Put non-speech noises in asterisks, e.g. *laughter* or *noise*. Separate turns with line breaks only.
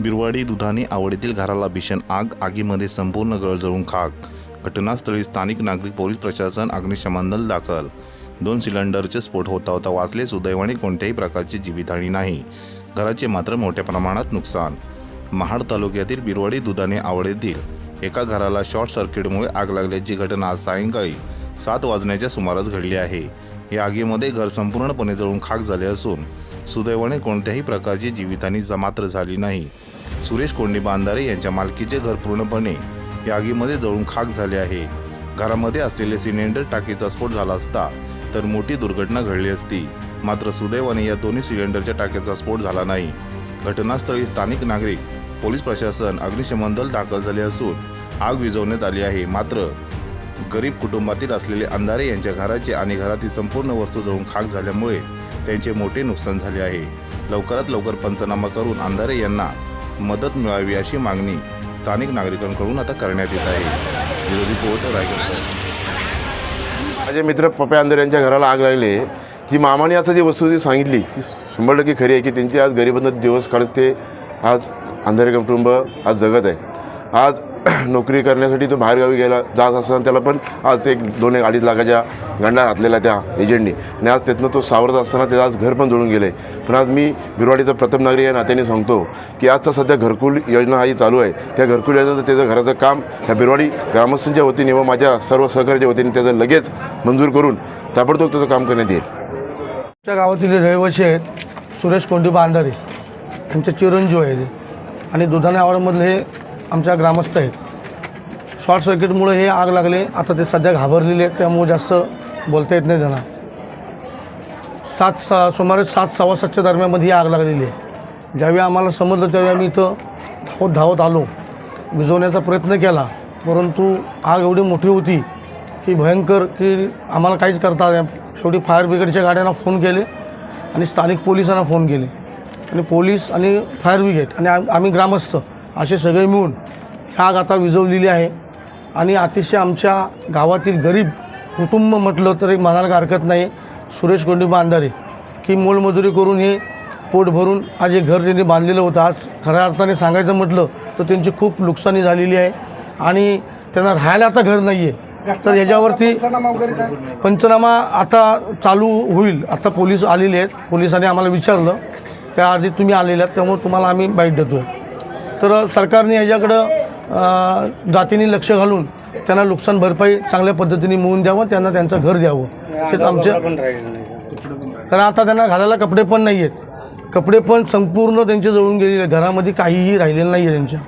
बिरवाडी दुधाने आवडीतील घराला भीषण आग आगीमध्ये संपूर्ण गळ जळून खाक. घटनास्थळी स्थानिक नागरिक पोलीस प्रशासन अग्निशमन दल दाखल. दोन सिलेंडरचे स्फोट होता होता वाचले सुदैवाने कोणत्याही प्रकारची जीवितहानी नाही. घराचे मात्र मोठ्या प्रमाणात नुकसान. महाड तालुक्यातील बिरवाडी दुधाने आवडीतील एका घराला शॉर्ट सर्किटमुळे आग लागल्याची घटना आज सायंकाळी सात वाजण्याच्या सुमारास घडली आहे. या आगीमध्ये घर संपूर्णपणे जळून खाक झाले असून सुदैवाने कोणत्याही प्रकारची जीवितहानी जमात्र मात्र झाली नाही. सुरेश कोंडी बांधारे यांच्या मालकीचे घर पूर्णपणे या आगीमध्ये जळून खाक झाले आहे. घरामध्ये असलेले सिलेंडर टाकीचा स्फोट झाला असता तर मोठी दुर्घटना घडली असती. मात्र सुदैवाने या दोन्ही सिलेंडरच्या टाक्याचा स्फोट झाला नाही. घटनास्थळी स्थानिक नागरिक पोलीस प्रशासन अग्निशमन दल दाखल झाले असून आग विझवण्यात आली आहे. मात्र गरीब कुटुंबातील असलेले अंधारे यांच्या घराचे आणि घरातील संपूर्ण वस्तू जळून खाक झाल्यामुळे त्यांचे मोठे नुकसान झाले आहे. लवकरात लवकर पंचनामा करून अंधारे यांना मदत मिळावी अशी मागणी स्थानिक नागरिकांकडून आता करण्यात येत आहे. रिपोर्ट रायगड
माझे मित्र पप्या अंधारे यांच्या घराला आग लागली. ती मामाने असं जी वस्तू सांगितली ती शंभर टक्के खरी आहे की त्यांची आज गरिबांना दिवस काढत ते आज अंधारे कुटुंब आज जगत आहे. आज *clears throat* नोकरी करण्यासाठी तो बाहेरगावी गेला जात असताना त्याला पण आज एक दोन एक अडीच लाखाच्या गंडा घातलेला त्या एजंटनी आणि आज त्यातनं तो सावरत असताना त्याचं आज घर पण जोडून गेलं आहे पण आज मी बिरवाडीचा प्रथम नागरिक या नात्याने सांगतो की आजचा सध्या घरकुल योजना ही चालू आहे. त्या घरकुल योजनेचं त्याचं घराचं काम ह्या बिरवाडी ग्रामस्थांच्या वतीने व माझ्या सर्व सहकार्याच्या वतीने त्याचं लगेच मंजूर करून ताबडतोब त्याचं काम करण्यात येईल.
आमच्या गावातील रहिवासी आहेत सुरेश कोंडी बांधारे यांचे चिरंजीव आहे आणि दुधाने आवडमधले हे आमच्या ग्रामस्थ आहेत. शॉर्ट सर्किटमुळे हे आग लागले. आता ते सध्या घाबरलेले आहेत त्यामुळे जास्त बोलता येत नाही त्यांना. सात सा सुमारे सात सव्वा सातच्या दरम्यानमध्ये ही आग लागलेली आहे. ज्यावेळी आम्हाला समजलं त्यावेळी आम्ही इथं धावत धावत आलो. विझवण्याचा प्रयत्न केला परंतु आग एवढी मोठी होती की भयंकर की आम्हाला काहीच करता शेवटी फायर ब्रिगेडच्या गाड्यांना फोन केले आणि स्थानिक पोलिसांना फोन केले. आणि पोलीस आणि फायर ब्रिगेड आणि आम्ही ग्रामस्थ असे सगळे मिळून ही आग आता विझवलेली आहे. आणि अतिशय आमच्या गावातील गरीब कुटुंब म्हटलं तरी म्हणायला काही हरकत नाही. सुरेश कोंडी बांधारे की मोलमजुरी करून हे पोट भरून आज हे घर त्यांनी बांधलेलं होतं आज खऱ्या अर्थाने सांगायचं म्हटलं तर त्यांची खूप नुकसानी झालेली आहे. आणि त्यांना राहायला आता घर नाही आहे तर ह्याच्यावरती पंचनामा आता चालू होईल. आता पोलीस आलेले आहेत. पोलिसांनी आम्हाला विचारलं. त्याआधी तुम्ही आलेले आहेत त्यामुळे तुम्हाला आम्ही बाईट देतो तर सरकारने ह्याच्याकडं अं, जातीने लक्ष घालून त्यांना नुकसान भरपाई चांगल्या पद्धतीने मिळवून द्यावं त्यांना त्यांचं घर द्यावं. हेच आमच्या कारण आता त्यांना घालायला कपडे पण नाही आहेत कपडे पण संपूर्ण त्यांचे जळून गेलेले घरामध्ये काहीही राहिलेलं नाही आहे त्यांच्या.